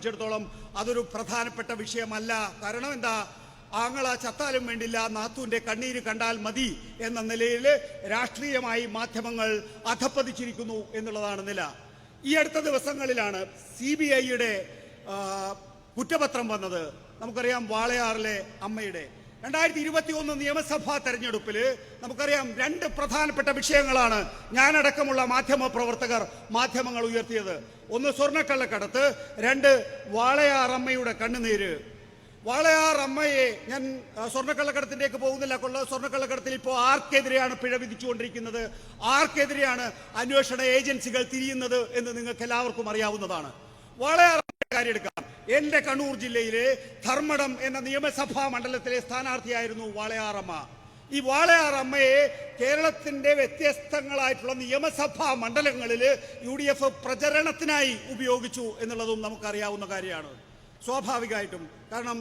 സംബന്ധിച്ചിടത്തോളം അതൊരു പ്രധാനപ്പെട്ട വിഷയമല്ല. കാരണം എന്താ? ആങ്ങള ചത്താലും വേണ്ടില്ല നാത്തൂന്റെ കണ്ണീര് കണ്ടാൽ മതി എന്ന നിലയിൽ രാഷ്ട്രീയമായി മാധ്യമങ്ങൾ അധപ്പതിച്ചിരിക്കുന്നു എന്നുള്ളതാണ് നില. ഈ അടുത്ത ദിവസങ്ങളിലാണ് സി ബി ഐയുടെ കുറ്റപത്രം വന്നത്. നമുക്കറിയാം വാളയാറിലെ അമ്മയുടെ. രണ്ടായിരത്തി ഇരുപത്തി ഒന്ന് നിയമസഭാ തെരഞ്ഞെടുപ്പിൽ നമുക്കറിയാം രണ്ട് പ്രധാനപ്പെട്ട വിഷയങ്ങളാണ് ഞാനടക്കമുള്ള മാധ്യമ പ്രവർത്തകർ മാധ്യമങ്ങൾ ഉയർത്തിയത്. ഒന്ന് സ്വർണക്കള്ളക്കടത്ത് രണ്ട് വാളയാറമ്മയുടെ കണ്ണുനീര്. വാളയാറമ്മയെ ഞാൻ സ്വർണക്കള്ളക്കടത്തിലേക്ക് പോകുന്നില്ല. കൊള്ള സ്വർണക്കള്ളക്കടത്തിൽ ഇപ്പോൾ ആർക്കെതിരെയാണ് പിഴ വിധിച്ചുകൊണ്ടിരിക്കുന്നത്? ആർക്കെതിരെയാണ് അന്വേഷണ ഏജൻസികൾ തിരിയുന്നത് എന്ന് നിങ്ങൾക്ക് എല്ലാവർക്കും അറിയാവുന്നതാണ്. വാളയാർ കാര്യം എടുക്കാം എന്റെ കണ്ണൂർ ജില്ലയിലെ ധർമ്മടം എന്ന നിയമസഭാ മണ്ഡലത്തിലെ സ്ഥാനാർത്ഥിയായിരുന്നു വാളയാറമ്മ. ഈ വാളയാറമ്മയെ കേരളത്തിന്റെ വ്യത്യസ്തങ്ങളായിട്ടുള്ള നിയമസഭാ മണ്ഡലങ്ങളിൽ യു ഡി എഫ് പ്രചരണത്തിനായി ഉപയോഗിച്ചു എന്നുള്ളതും നമുക്കറിയാവുന്ന കാര്യമാണ്. സ്വാഭാവികമായിട്ടും. കാരണം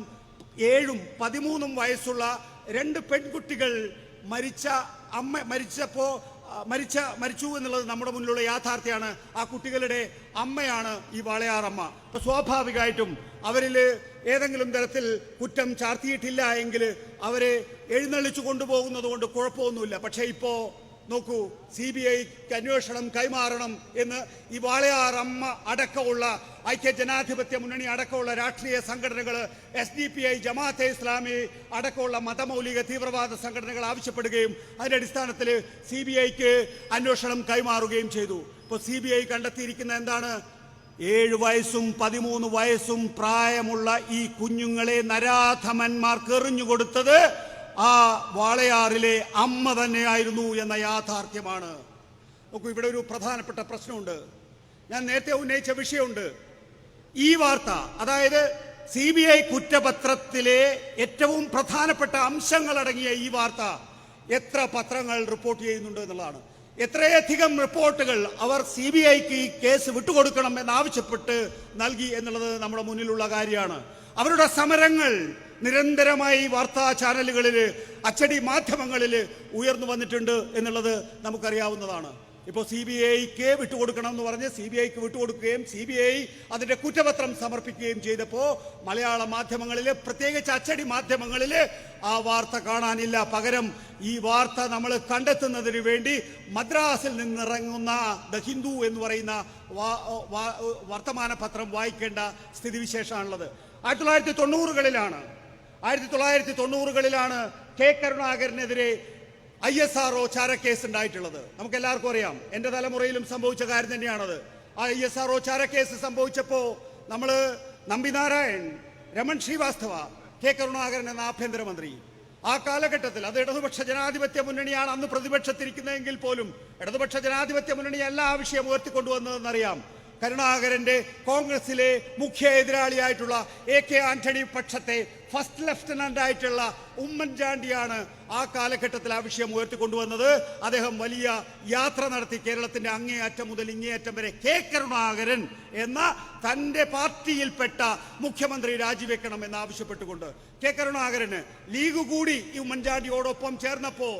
ഏഴും പതിമൂന്നും വയസ്സുള്ള രണ്ട് പെൺകുട്ടികൾ മരിച്ച അമ്മ മരിച്ചപ്പോ ആ, മരിച്ച മരിച്ചു എന്നുള്ളത് നമ്മുടെ മുന്നിലുള്ള യാഥാർത്ഥ്യമാണ് ആ കുട്ടികളുടെ അമ്മയാണ് ഈ വാളയാറമ്മ. സ്വാഭാവികമായിട്ടും അവരിൽ ഏതെങ്കിലും തരത്തിൽ കുറ്റം ചാർത്തിയിട്ടില്ല എങ്കിൽ അവരെ എഴുന്നള്ളിച്ചു കൊണ്ടുപോകുന്നത് കൊണ്ട് കുഴപ്പമൊന്നുമില്ല. പക്ഷേ ഇപ്പോ നോക്കൂ സി ബി ഐക്ക് അന്വേഷണം കൈമാറണം എന്ന് ഈ വാളയാർ അമ്മ അടക്കമുള്ള ഐക്യ ജനാധിപത്യ മുന്നണി അടക്കമുള്ള രാഷ്ട്രീയ സംഘടനകൾ S D P I Jamaate Islami അടക്കമുള്ള മതമൗലിക തീവ്രവാദ സംഘടനകൾ ആവശ്യപ്പെടുകയും അതിന്റെ അടിസ്ഥാനത്തിൽ സി ബി ഐക്ക് അന്വേഷണം കൈമാറുകയും ചെയ്തു. ഇപ്പോൾ സി ബി ഐ കണ്ടെത്തിയിരിക്കുന്ന എന്താണ്? ഏഴ് വയസ്സും പതിമൂന്ന് വയസ്സും പ്രായമുള്ള ഈ കുഞ്ഞുങ്ങളെ നരാധമന്മാർക്ക് എറിഞ്ഞുകൊടുത്തത് ആ വാളയാറിലെ അമ്മ തന്നെയായിരുന്നു എന്ന യാഥാർത്ഥ്യമാണ്. നോക്കൂ ഇവിടെ ഒരു പ്രധാനപ്പെട്ട പ്രശ്നമുണ്ട്. ഞാൻ നേരത്തെ ഉന്നയിച്ച വിഷയമുണ്ട്. ഈ വാർത്ത അതായത് സി ബി ഐ കുറ്റപത്രത്തിലെ ഏറ്റവും പ്രധാനപ്പെട്ട അംശങ്ങൾ അടങ്ങിയ ഈ വാർത്ത എത്ര പത്രങ്ങൾ റിപ്പോർട്ട് ചെയ്യുന്നുണ്ട് എന്നുള്ളതാണ്. എത്രയധികം റിപ്പോർട്ടുകൾ അവർ സി ബി ഐക്ക് ഈ കേസ് വിട്ടുകൊടുക്കണം എന്നാവശ്യപ്പെട്ട് നൽകി എന്നുള്ളത് നമ്മുടെ മുന്നിലുള്ള കാര്യമാണ്. അവരുടെ സമരങ്ങൾ നിരന്തരമായി വാർത്താ ചാനലുകളിൽ അച്ചടി മാധ്യമങ്ങളിൽ ഉയർന്നു വന്നിട്ടുണ്ട് എന്നുള്ളത് നമുക്കറിയാവുന്നതാണ്. ഇപ്പോൾ സി ബി ഐക്ക് വിട്ടുകൊടുക്കണം എന്ന് പറഞ്ഞ് സി ബി ഐക്ക് വിട്ടുകൊടുക്കുകയും സി ബി ഐ അതിന്റെ കുറ്റപത്രം സമർപ്പിക്കുകയും ചെയ്തപ്പോൾ മലയാള മാധ്യമങ്ങളിൽ പ്രത്യേകിച്ച് അച്ചടി മാധ്യമങ്ങളിൽ ആ വാർത്ത കാണാനില്ല. പകരം ഈ വാർത്ത നമ്മൾ കണ്ടെത്തുന്നതിന് വേണ്ടി മദ്രാസിൽ നിന്നിറങ്ങുന്ന ദ ഹിന്ദു എന്ന് പറയുന്ന വർത്തമാന പത്രം വായിക്കേണ്ട സ്ഥിതിവിശേഷമാണുള്ളത്. ആയിരത്തി തൊള്ളായിരത്തി തൊണ്ണൂറുകളിലാണ് ആയിരത്തി തൊള്ളായിരത്തി തൊണ്ണൂറുകളിലാണ് കെ കരുണാകരനെതിരെ ഐ എസ് ആർ ഒ ചാരക്കേസ് ഉണ്ടായിട്ടുള്ളത് നമുക്ക് എല്ലാവർക്കും അറിയാം എന്റെ തലമുറയിലും സംഭവിച്ച കാര്യം തന്നെയാണത്. ആ ഐ എസ് ആർ ഒ ചാരക്കേസ് സംഭവിച്ചപ്പോ നമ്മൾ നമ്പിനാരായൺ രമൺ ശ്രീവാസ്തവ കെ കരുണാകരൻ എന്ന ആഭ്യന്തരമന്ത്രി. ആ കാലഘട്ടത്തിൽ അത് ഇടതുപക്ഷ ജനാധിപത്യ മുന്നണിയാണ് അന്ന് പ്രതിപക്ഷത്തിരിക്കുന്നതെങ്കിൽ പോലും ഇടതുപക്ഷ ജനാധിപത്യ മുന്നണി എല്ലാ വിഷയം ഉയർത്തിക്കൊണ്ടുവന്നതെന്നറിയാം. കരുണാകരന്റെ കോൺഗ്രസിലെ മുഖ്യ എതിരാളിയായിട്ടുള്ള എ കെ ആന്റണി പക്ഷത്തെ ഫസ്റ്റ് ലഫ്റ്റനന്റ് ആയിട്ടുള്ള ഉമ്മൻചാണ്ടിയാണ് ആ കാലഘട്ടത്തിൽ ആ വിഷയം ഉയർത്തിക്കൊണ്ടുവന്നത്. അദ്ദേഹം വലിയ യാത്ര നടത്തി കേരളത്തിന്റെ അങ്ങേയറ്റം മുതൽ ഇങ്ങേയറ്റം വരെ കെ കരുണാകരൻ എന്ന തന്റെ പാർട്ടിയിൽപ്പെട്ട മുഖ്യമന്ത്രി രാജിവെക്കണം എന്ന് ആവശ്യപ്പെട്ടുകൊണ്ട് കെ കരുണാകരന് ലീഗ് കൂടി ഈ ഉമ്മൻചാണ്ടിയോടൊപ്പം ചേർന്നപ്പോ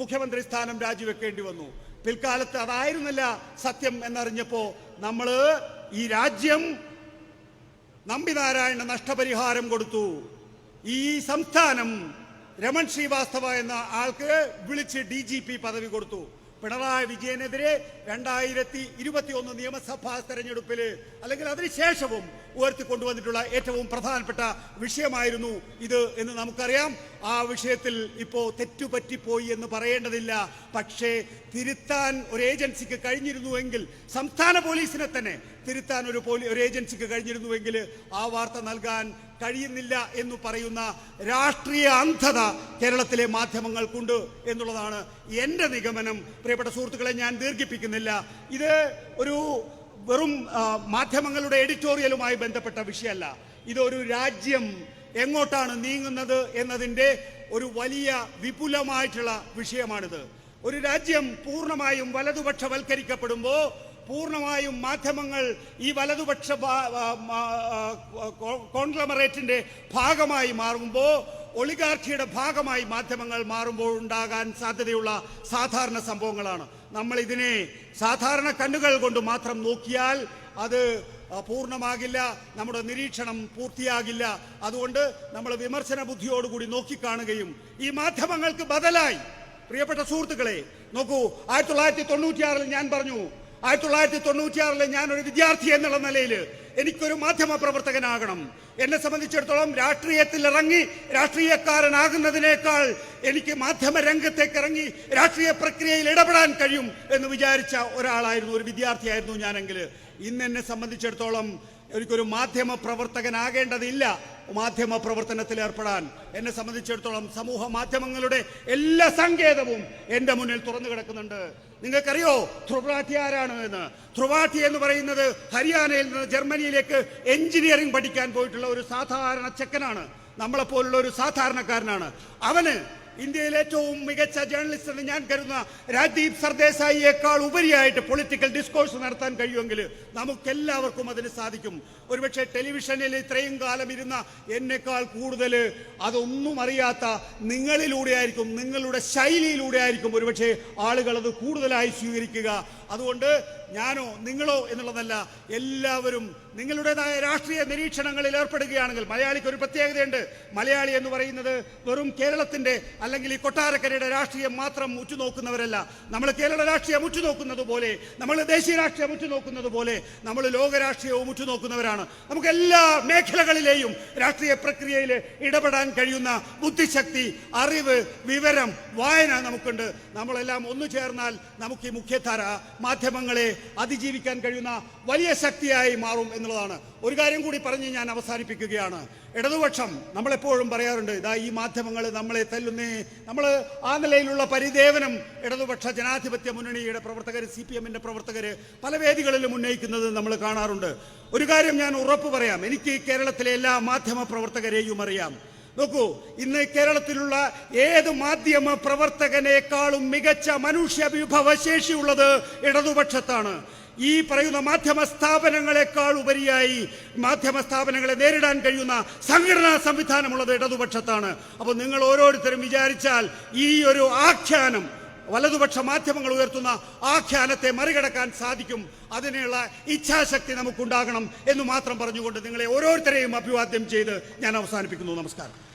മുഖ്യമന്ത്രി സ്ഥാനം രാജിവെക്കേണ്ടി വന്നു. പിൽക്കാലത്ത് അതായിരുന്നില്ല സത്യം എന്നറിഞ്ഞപ്പോ നമ്മൾ ഈ രാജ്യം നമ്പിനാരായണ നഷ്ടപരിഹാരം കൊടുത്തു. ഈ സംസ്ഥാനം രമൺ ശ്രീവാസ്തവ എന്ന ആൾക്ക് വിളിച്ച് ഡി പദവി കൊടുത്തു. പിണറായി വിജയനെതിരെ രണ്ടായിരത്തി ഇരുപത്തി ഒന്ന് നിയമസഭാ തെരഞ്ഞെടുപ്പിൽ അല്ലെങ്കിൽ അതിനുശേഷവും ഉയർത്തിക്കൊണ്ടുവന്നിട്ടുള്ള ഏറ്റവും പ്രധാനപ്പെട്ട വിഷയമായിരുന്നു ഇത് എന്ന് നമുക്കറിയാം. ആ വിഷയത്തിൽ ഇപ്പോൾ തെറ്റുപറ്റിപ്പോയി എന്ന് പറയേണ്ടതില്ല. പക്ഷേ തിരുത്താൻ ഒരു ഏജൻസിക്ക് കഴിഞ്ഞിരുന്നുവെങ്കിൽ സംസ്ഥാന പോലീസിനെ തന്നെ തിരുത്താൻ ഒരു പോലീ ഒരു ഏജൻസിക്ക് കഴിഞ്ഞിരുന്നുവെങ്കിൽ ആ വാർത്ത നൽകാൻ കഴിയുന്നില്ല എന്ന് പറയുന്ന രാഷ്ട്രീയ അന്ധത കേരളത്തിലെ മാധ്യമങ്ങൾക്കുണ്ട് എന്നുള്ളതാണ് എന്റെ നിഗമനം. പ്രിയപ്പെട്ട സുഹൃത്തുക്കളെ ഞാൻ ദീർഘിപ്പിക്കുന്നില്ല. ഇത് ഒരു വെറും മാധ്യമങ്ങളുടെ എഡിറ്റോറിയലുമായി ബന്ധപ്പെട്ട വിഷയമല്ല. ഇതൊരു രാജ്യം എങ്ങോട്ടാണ് നീങ്ങുന്നത് എന്നതിന്റെ ഒരു വലിയ വിപുലമായിട്ടുള്ള വിഷയമാണിത്. ഒരു രാജ്യം പൂർണമായും വലതുപക്ഷവൽക്കരിക്കപ്പെടുമ്പോൾ പൂർണമായും മാധ്യമങ്ങൾ ഈ വലതുപക്ഷ കോൺഗ്ലമറേറ്റിന്റെ ഭാഗമായി മാറുമ്പോൾ ഒളിഗാർക്കിയുടെ ഭാഗമായി മാധ്യമങ്ങൾ മാറുമ്പോൾ ഉണ്ടാകാൻ സാധ്യതയുള്ള സാധാരണ സംഭവങ്ങളാണ്. നമ്മൾ ഇതിനെ സാധാരണ കണ്ണുകൾ കൊണ്ട് മാത്രം നോക്കിയാൽ അത് പൂർണമാകില്ല നമ്മുടെ നിരീക്ഷണം പൂർത്തിയാകില്ല. അതുകൊണ്ട് നമ്മൾ വിമർശന ബുദ്ധിയോടുകൂടി നോക്കിക്കാണുകയും ഈ മാധ്യമങ്ങൾക്ക് ബദലായി. പ്രിയപ്പെട്ട സുഹൃത്തുക്കളെ നോക്കൂ ആയിരത്തി തൊള്ളായിരത്തി തൊണ്ണൂറ്റിയാറിൽ ഞാൻ പറഞ്ഞു ആയിരത്തി തൊള്ളായിരത്തി തൊണ്ണൂറ്റിയാറിൽ ഞാൻ ഒരു വിദ്യാർത്ഥി എന്നുള്ള നിലയിൽ എനിക്കൊരു മാധ്യമ പ്രവർത്തകനാകണം. എന്നെ സംബന്ധിച്ചിടത്തോളം രാഷ്ട്രീയത്തിൽ ഇറങ്ങി രാഷ്ട്രീയക്കാരനാകുന്നതിനേക്കാൾ എനിക്ക് മാധ്യമ രംഗത്തേക്ക് ഇറങ്ങി രാഷ്ട്രീയ പ്രക്രിയയിൽ ഇടപെടാൻ കഴിയും എന്ന് വിചാരിച്ച ഒരാളായിരുന്നു ഒരു വിദ്യാർത്ഥിയായിരുന്നു ഞാനെങ്കിൽ. ഇന്ന് എന്നെ സംബന്ധിച്ചിടത്തോളം എനിക്കൊരു മാധ്യമ പ്രവർത്തകനാകേണ്ടതില്ല. മാധ്യമ പ്രവർത്തനത്തിൽ ഏർപ്പെടാൻ. എന്നെ സംബന്ധിച്ചിടത്തോളം സമൂഹ മാധ്യമങ്ങളുടെ എല്ലാ സങ്കേതവും എന്റെ മുന്നിൽ തുറന്നു കിടക്കുന്നുണ്ട്. നിങ്ങൾക്കറിയോ? ധ്രുവാഠി ആരാണ് എന്ന്. ധ്രുവാഠി എന്ന് പറയുന്നത് ഹരിയാനയിൽ നിന്ന് ജർമ്മനിയിലേക്ക് എഞ്ചിനീയറിംഗ് പഠിക്കാൻ പോയിട്ടുള്ള ഒരു സാധാരണ ചെക്കനാണ്. നമ്മളെപ്പോലുള്ള ഒരു സാധാരണക്കാരനാണ്. അവന് ഇന്ത്യയിലെ ഏറ്റവും മികച്ച ജേർണലിസ്റ്റ് എന്ന് ഞാൻ കരുതുന്ന രാജ്ദീപ് സർദേശായിയേക്കാൾ ഉപരിയായിട്ട് പൊളിറ്റിക്കൽ ഡിസ്കോഴ്സ് നടത്താൻ കഴിയുമെങ്കിൽ നമുക്കെല്ലാവർക്കും അതിന് സാധിക്കും. ഒരുപക്ഷെ ടെലിവിഷനിൽ ഇത്രയും കാലം ഇരുന്ന എന്നെക്കാൾ കൂടുതൽ അതൊന്നും അറിയാത്ത നിങ്ങളിലൂടെ ആയിരിക്കും നിങ്ങളുടെ ശൈലിയിലൂടെ ആയിരിക്കും ഒരുപക്ഷെ ആളുകൾ അത് കൂടുതലായി സ്വീകരിക്കുക. അതുകൊണ്ട് ഞാനോ നിങ്ങളോ എന്നുള്ളതല്ല എല്ലാവരും നിങ്ങളുടേതായ രാഷ്ട്രീയ നിരീക്ഷണങ്ങളിൽ ഏർപ്പെടുകയാണെങ്കിൽ മലയാളിക്ക് ഒരു പ്രത്യേകതയുണ്ട്. മലയാളി എന്ന് പറയുന്നത് വെറും കേരളത്തിന്റെ അല്ലെങ്കിൽ ഈ കൊട്ടാരക്കരയുടെ രാഷ്ട്രീയം മാത്രം ഉറ്റുനോക്കുന്നവരല്ല. നമ്മൾ കേരള രാഷ്ട്രീയം ഉറ്റുനോക്കുന്നത് പോലെ നമ്മൾ ദേശീയ രാഷ്ട്രീയം ഉറ്റുനോക്കുന്നത് പോലെ നമ്മൾ ലോക രാഷ്ട്രീയവും ഉറ്റുനോക്കുന്നവരാണ്. നമുക്ക് എല്ലാ മേഖലകളിലെയും രാഷ്ട്രീയ പ്രക്രിയയിൽ ഇടപെടാൻ കഴിയുന്ന ബുദ്ധിശക്തി അറിവ് വിവരം വായന നമുക്കുണ്ട്. നമ്മളെല്ലാം ഒന്നു ചേർന്നാൽ നമുക്ക് ഈ മുഖ്യധാര മാധ്യമങ്ങളെ അതിജീവിക്കാൻ കഴിയുന്ന വലിയ ശക്തിയായി മാറും എന്നുള്ളതാണ്. ഒരു കാര്യം കൂടി പറഞ്ഞ് ഞാൻ അവസാനിപ്പിക്കുകയാണ്. ഇടതുപക്ഷം നമ്മളെപ്പോഴും പറയാറുണ്ട് ഇതാ ഈ മാധ്യമങ്ങൾ നമ്മളെ തല്ലുന്നേ. നമ്മൾ ആ നിലയിലുള്ള പരിദേവനം ഇടതുപക്ഷ ജനാധിപത്യ മുന്നണിയുടെ പ്രവർത്തകർ സി പി എമ്മിന്റെ പ്രവർത്തകർ പല വേദികളിലും ഉന്നയിക്കുന്നത് നമ്മൾ കാണാറുണ്ട്. ഒരു കാര്യം ഞാൻ ഉറപ്പ് പറയാം എനിക്ക് കേരളത്തിലെ എല്ലാ മാധ്യമ പ്രവർത്തകരെയും അറിയാം. നോക്കൂ ഇന്ന് കേരളത്തിലുള്ള ഏത് മാധ്യമ പ്രവർത്തകനേക്കാളും മികച്ച മനുഷ്യ വിഭവശേഷിയുള്ളത് ഇടതുപക്ഷത്താണ്. ഈ പറയുന്ന മാധ്യമ സ്ഥാപനങ്ങളെക്കാൾ ഉപരിയായി മാധ്യമ സ്ഥാപനങ്ങളെ നേരിടാൻ കഴിയുന്ന സംഘടനാ സംവിധാനമുള്ളത് ഇടതുപക്ഷത്താണ്. അപ്പോൾ നിങ്ങൾ ഓരോരുത്തരും വിചാരിച്ചാൽ ഈ ഒരു ആഖ്യാനം വലതുപക്ഷ മാധ്യമങ്ങൾ ഉയർത്തുന്ന ആഖ്യാനത്തെ മറികടക്കാൻ സാധിക്കും. അതിനുള്ള ഇച്ഛാശക്തി നമുക്കുണ്ടാകണം എന്ന് മാത്രം പറഞ്ഞുകൊണ്ട് നിങ്ങളെ ഓരോരുത്തരെയും അഭിവാദ്യം ചെയ്ത് ഞാൻ അവസാനിപ്പിക്കുന്നു. നമസ്കാരം.